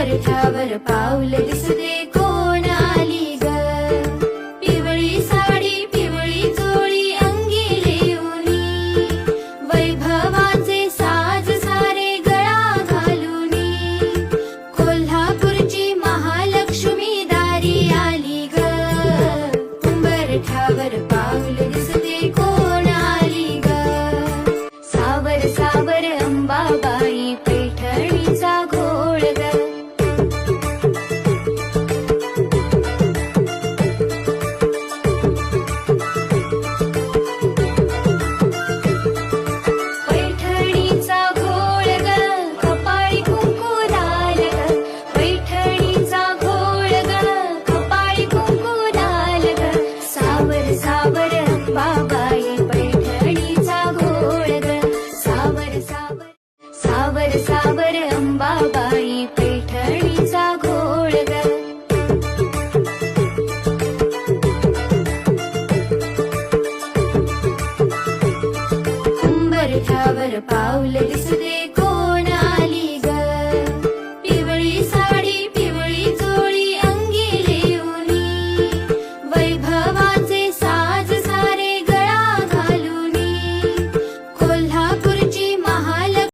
उंबरठ्यावर पाऊल दिसते कोण आली ग? पिवळी साडी पिवळी चोळी अंगी लिहुनी वैभवाचे साज सारे गळा घालून. कोल्हापूरची महालक्ष्मी दारी आली ग. उंबरठ्यावर पाऊल दिसते कोण आली ग? सावर सावर अंबाबाई सावर सावर अंबाबाई पैठणीचा घोळ ग. उंबरठ्यावर पाऊल दिसते